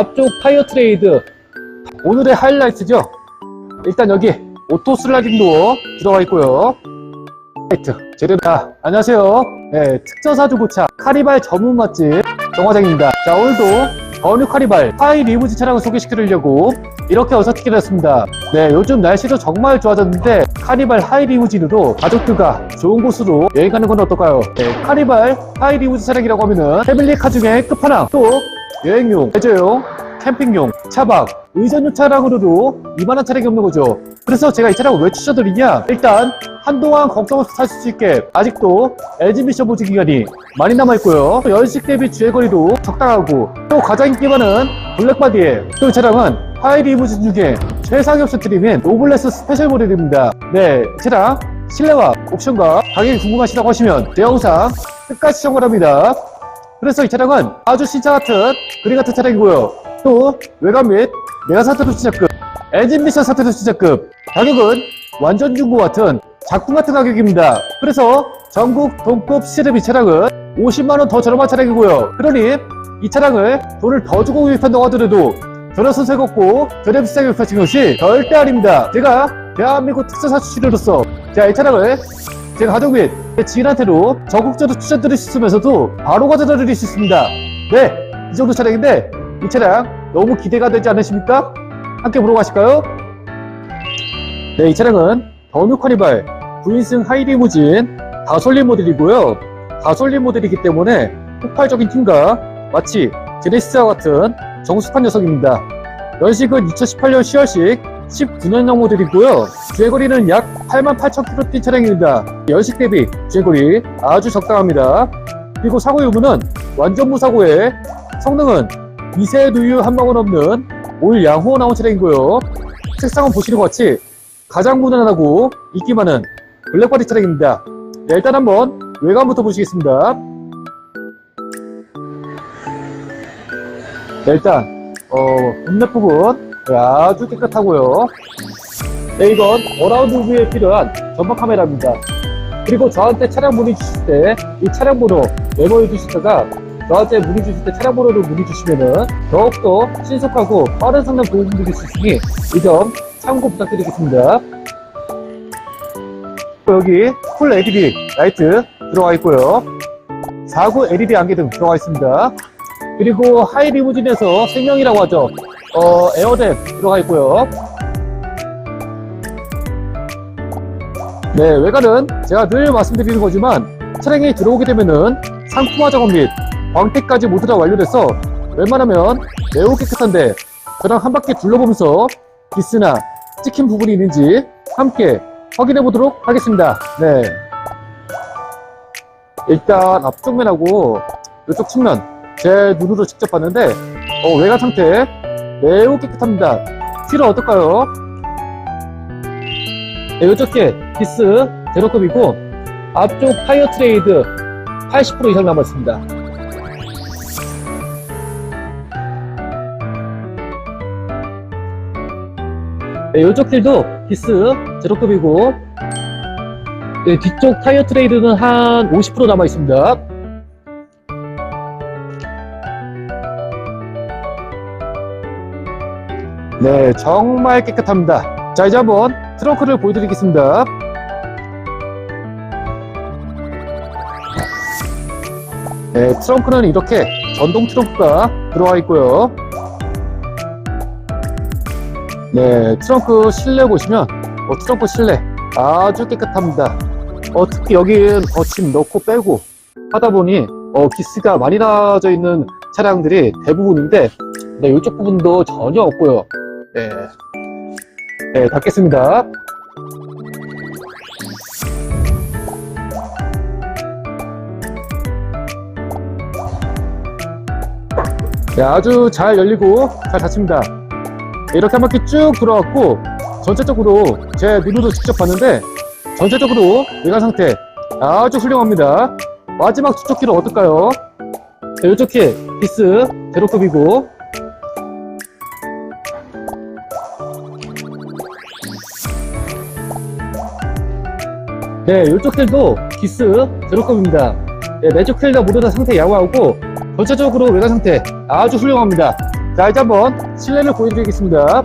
앞쪽 타이어 트레이드. 오늘의 하이라이트죠? 일단 여기 오토 슬라이딩 도어 들어가 있고요. 라이트 제대로다 안녕하세요. 네, 특전사주 고차 카리발 전문 맛집 정화장입니다. 자 오늘도 전유 카리발 하이 리무진 차량을 소개시켜드리려고 이렇게 어서티켓을 했습니다. 네 요즘 날씨도 정말 좋아졌는데 카리발 하이 리무진으로 가족들과 좋은 곳으로 여행 가는 건 어떨까요? 네, 카리발 하이 리무진 차량이라고 하면은 패밀리카 중에 끝판왕 또 여행용, 레저용, 캠핑용, 차박, 의전용 차량으로도 이만한 차량이 없는 거죠. 그래서 제가 이 차량을 왜 추천드리냐? 일단 한동안 걱정 없이 타실 수 있게 아직도 LG 미션 보증 기간이 많이 남아있고요. 또 연식 대비 주행 거리도 적당하고 또 가장 인기 많은 블랙바디에 또 이 차량은 하이 리 무진 중에 최상위 옵션 트림인 노블레스 스페셜 모델입니다. 네, 이 차량 실내와 옵션과 가격이 궁금하시다고 하시면 제 영상 끝까지 시청 바랍니다. 그래서 이 차량은 아주 신차 같은 그린 같은 차량이고요. 또 외관 및 내가 사태로 시작급, 엔진 미션 사태로 시작급, 가격은 완전 중고 같은 작품 같은 가격입니다. 그래서 전국 동급 시르비 차량은 50만원 더 저렴한 차량이고요. 그러니 이 차량을 돈을 더 주고 구입한다고 하더라도 전혀 손색 없고 전혀 비싸게 구입하시는 것이 절대 아닙니다. 제가 대한민국 특사사 출신으로서 제가 이 차량을 제 가족 및 제 지인한테도 적극적으로 추천드릴 수 있으면서도 바로 가져다 드릴 수 있습니다. 네, 이 정도 차량인데 이 차량 너무 기대가 되지 않으십니까? 함께 보러 가실까요? 네, 이 차량은 더뉴 카니발 9인승 하이리무진 가솔린 모델이고요. 가솔린 모델이기 때문에 폭발적인 힘과 마치 제네시스와 같은 정숙한 녀석입니다. 연식은 2018년 10월식 19년형 모델이고요. 주행거리는 약 88,000km 뛴 차량입니다. 연식 대비 주행거리 아주 적당합니다. 그리고 사고 유무는 완전 무사고에 성능은 미세 누유 한 방울 없는 올 양호 나온 차량이고요. 색상은 보시는 것 같이 가장 무난하고 인기 많은 블랙바디 차량입니다. 네, 일단 한번 외관부터 보시겠습니다. 네, 일단 어, 본넷 부분 네, 아주 깨끗하고요. 네, 이건 어라운드 뷰에 필요한 전방 카메라입니다. 그리고 저한테 차량 문의 주실 때 이 차량 번호 메모해 주시다가 저한테 문의 주실 때 차량 번호를 문의 주시면은 더욱더 신속하고 빠른 상담 도움드릴 수 있으니 이 점 참고 부탁드리겠습니다. 여기 풀 LED 라이트 들어가 있고요. 4구 LED 안개 등 들어가 있습니다. 그리고 하이 리무진에서 생명이라고 하죠. 어, 에어댐 들어가 있고요. 네, 외관은 제가 늘 말씀드리는 거지만 차량이 들어오게 되면은 상품화 작업 및 광택까지 모두 다 완료돼서 웬만하면 매우 깨끗한데 저랑 한 바퀴 둘러보면서 기스나 찍힌 부분이 있는지 함께 확인해 보도록 하겠습니다. 네. 일단 앞쪽 면하고 이쪽 측면 제 눈으로 직접 봤는데 어, 외관 상태 매우 깨끗합니다. 휠은 어떨까요? 네, 이쪽에 기스 제로급이고 앞쪽 타이어 트레이드 80% 이상 남았습니다. 네, 이쪽 휠도 기스 제로급이고 네, 뒤쪽 타이어 트레이드는 한 50% 남아 있습니다. 네, 정말 깨끗합니다. 자, 이제 한번 트렁크를 보여드리겠습니다. 네, 트렁크는 이렇게 전동 트렁크가 들어와 있고요. 네, 트렁크 실내 보시면 어, 트렁크 실내 아주 깨끗합니다. 어, 특히 여기는 어, 짐 넣고 빼고 하다 보니 어, 기스가 많이 나져 있는 차량들이 대부분인데 네, 이쪽 부분도 전혀 없고요. 네, 네 닫겠습니다. 네, 아주 잘 열리고 잘 닫힙니다. 네, 이렇게 한 바퀴 쭉 돌아왔고 전체적으로 제 눈으로 직접 봤는데 전체적으로 외관 상태 아주 훌륭합니다. 마지막 뒤쪽 키는 어떨까요? 자, 이쪽 키 비스 제로급이고 네, 이쪽 킬도 기스 제로급입니다. 네, 내쪽 킬다 모두 다 상태 양호하고 전체적으로 외관 상태 아주 훌륭합니다. 자, 이제 한번 실내를 보여드리겠습니다.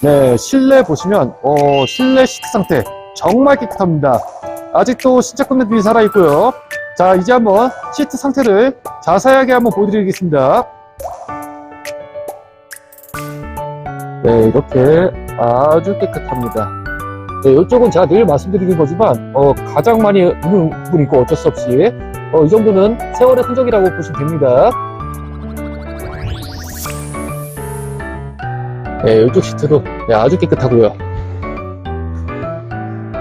네, 실내 보시면, 어, 실내 시트 상태 정말 깨끗합니다. 아직도 신차급들이 살아있고요. 자, 이제 한번 시트 상태를 자세하게 한번 보여드리겠습니다. 네, 이렇게 아주 깨끗합니다. 네, 이쪽은 제가 늘 말씀드리는 거지만, 어, 가장 많이 있는 부분이 있고 어쩔 수 없이, 어, 이 정도는 세월의 흔적이라고 보시면 됩니다. 네, 이쪽 시트도 네, 아주 깨끗하고요.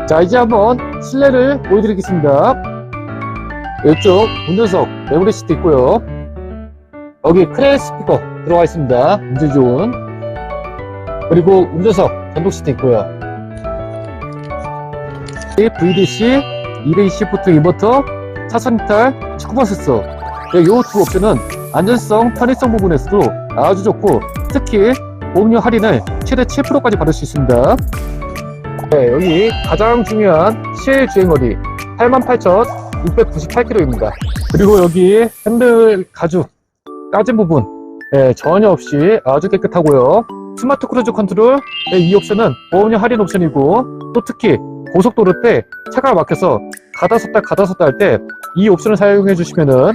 자, 이제 한번 실내를 보여드리겠습니다. 이쪽 운전석 메모리 시트 있고요. 여기 크레 스피커 들어가 있습니다. 문제 좋은. 그리고 운전석 전동 시트 있고요. 이 VDC 220V 인버터 차선 이탈 19번 습소 네, 이두 옵션은 안전성, 편의성 부분에서도 아주 좋고 특히 보험료 할인을 최대 7%까지 받을 수 있습니다. 네, 여기 가장 중요한 실 주행거리 88,698km입니다. 그리고 여기 핸들 가죽 까진 부분 네, 전혀 없이 아주 깨끗하고요. 스마트 크루즈 컨트롤 네, 이 옵션은 보험료 할인 옵션이고 또 특히 고속도로 때 차가 막혀서 가다 섰다 가다 섰다 할 때 이 옵션을 사용해 주시면은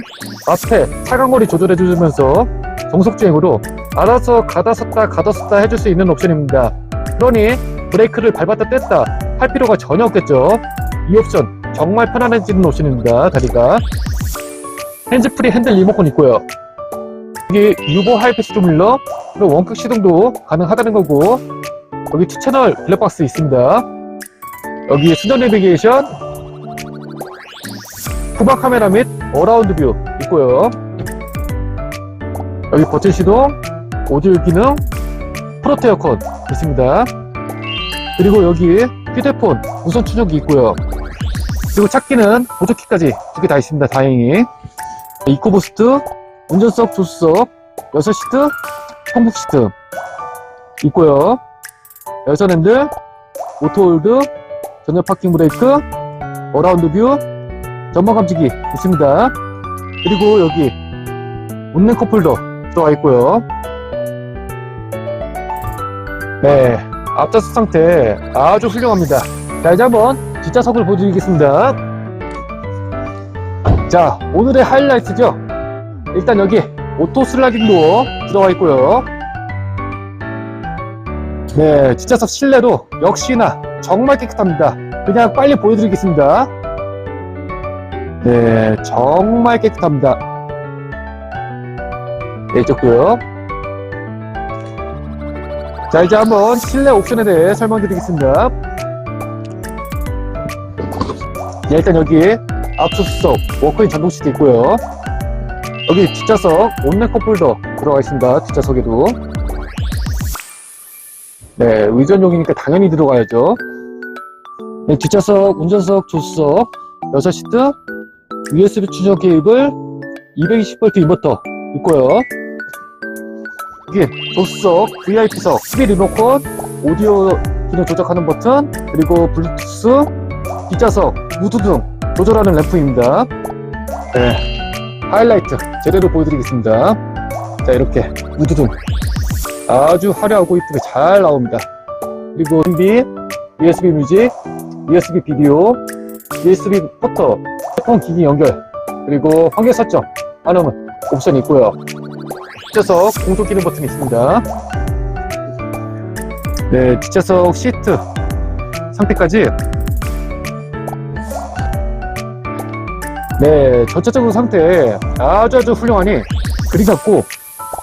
앞에 차간거리 조절해 주면서 정속 주행으로 알아서 가다 섰다 가다 섰다 해줄 수 있는 옵션입니다. 그러니 브레이크를 밟았다 뗐다 할 필요가 전혀 없겠죠. 이 옵션 정말 편안해지는 옵션입니다. 다리가 핸즈프리 핸들 리모컨 있고요. 여기 유보 하이패스 조밀러 그리고 원격 시동도 가능하다는 거고 여기 투 채널 블랙박스 있습니다. 여기 수전 내비게이션 후방 카메라 및 어라운드 뷰 있고요. 여기 버튼 시동, 오디오 기능, 프로트 에어컨 있습니다. 그리고 여기 휴대폰 무선 충전기 있고요. 그리고 찾기는 보조키까지 두 개 다 있습니다. 다행히. 이코부스트, 운전석 조수석, 6시트, 형북 시트 있고요. 열선 핸들, 오토홀드, 전자 파킹 브레이크, 어라운드 뷰, 전방 감지기 있습니다. 그리고 여기 웃는 컵홀더 들어가 있고요. 네, 앞좌석 상태 아주 훌륭합니다. 자, 이제 한번 뒷좌석을 보여드리겠습니다. 자, 오늘의 하이라이트죠. 일단 여기 오토 슬라이딩 도어 들어가 있고요. 네, 뒷좌석 실내도 역시나 정말 깨끗합니다. 그냥 빨리 보여드리겠습니다. 네, 정말 깨끗합니다. 네, 좋고요. 자, 이제 한번 실내 옵션에 대해 설명드리겠습니다. 네, 일단 여기 앞좌석 워크인 전동 시트 있고요. 여기 뒷좌석 온네 컵 홀더 들어가 있습니다. 뒷좌석에도. 네, 의전용이니까 당연히 들어가야죠. 네, 뒷좌석, 운전석, 조수석, 6시트, USB 충전 케이블, 220V 인버터 있고요. 여기 조수석, VIP석, TV 리모컨, 오디오 기능 조작하는 버튼, 그리고 블루투스, 뒷좌석, 무드 등 조절하는 램프입니다. 네, 하이라이트 제대로 보여드리겠습니다. 자, 이렇게 무드 등 아주 화려하고 이쁘게 잘 나옵니다. 그리고 USB, USB 뮤직, USB 비디오, USB 포터, 핸드폰 기기 연결, 그리고 환경 설정 하는 옵션이 있고요. 뒷좌석 공조 기능 버튼이 있습니다. 네, 뒷좌석 시트 상태까지 네, 전체적으로 상태 아주 아주 훌륭하니 그림 같고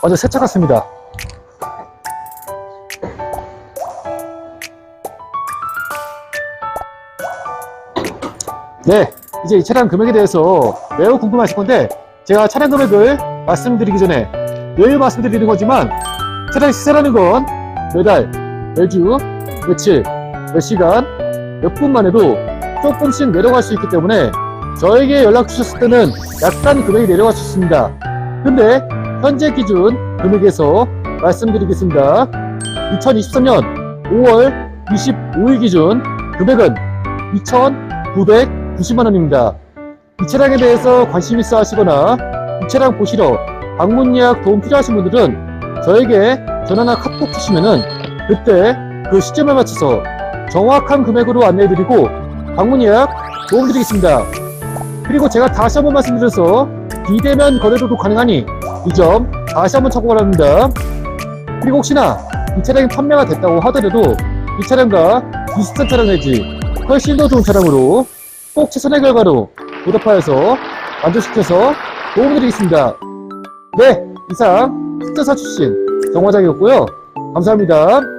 완전 새 차 같습니다. 네, 이제 이 차량 금액에 대해서 매우 궁금하실 건데 제가 차량 금액을 말씀드리기 전에 늘 말씀드리는 거지만 차량 시세라는 건 매달, 매주, 며칠, 몇 시간, 몇 분만 해도 조금씩 내려갈 수 있기 때문에 저에게 연락 주셨을 때는 약간 금액이 내려갈 수 있습니다. 근데 현재 기준 금액에서 말씀드리겠습니다. 2023년 5월 25일 기준 금액은 2,990만 원입니다. 이 차량에 대해서 관심 있어 하시거나 이 차량 보시러 방문 예약 도움 필요하신 분들은 저에게 전화나 카톡 주시면은 그때 그 시점에 맞춰서 정확한 금액으로 안내해드리고 방문 예약 도움 드리겠습니다. 그리고 제가 다시 한번 말씀드려서 비대면 거래도도 가능하니 이 점 다시 한번 참고 바랍니다. 그리고 혹시나 이 차량이 판매가 됐다고 하더라도 이 차량과 비슷한 차량 내지 훨씬 더 좋은 차량으로 꼭 최선의 결과로 보답하여서 만족시켜서 도움드리겠습니다. 네, 이상 특전사 출신 정화장이었고요. 감사합니다.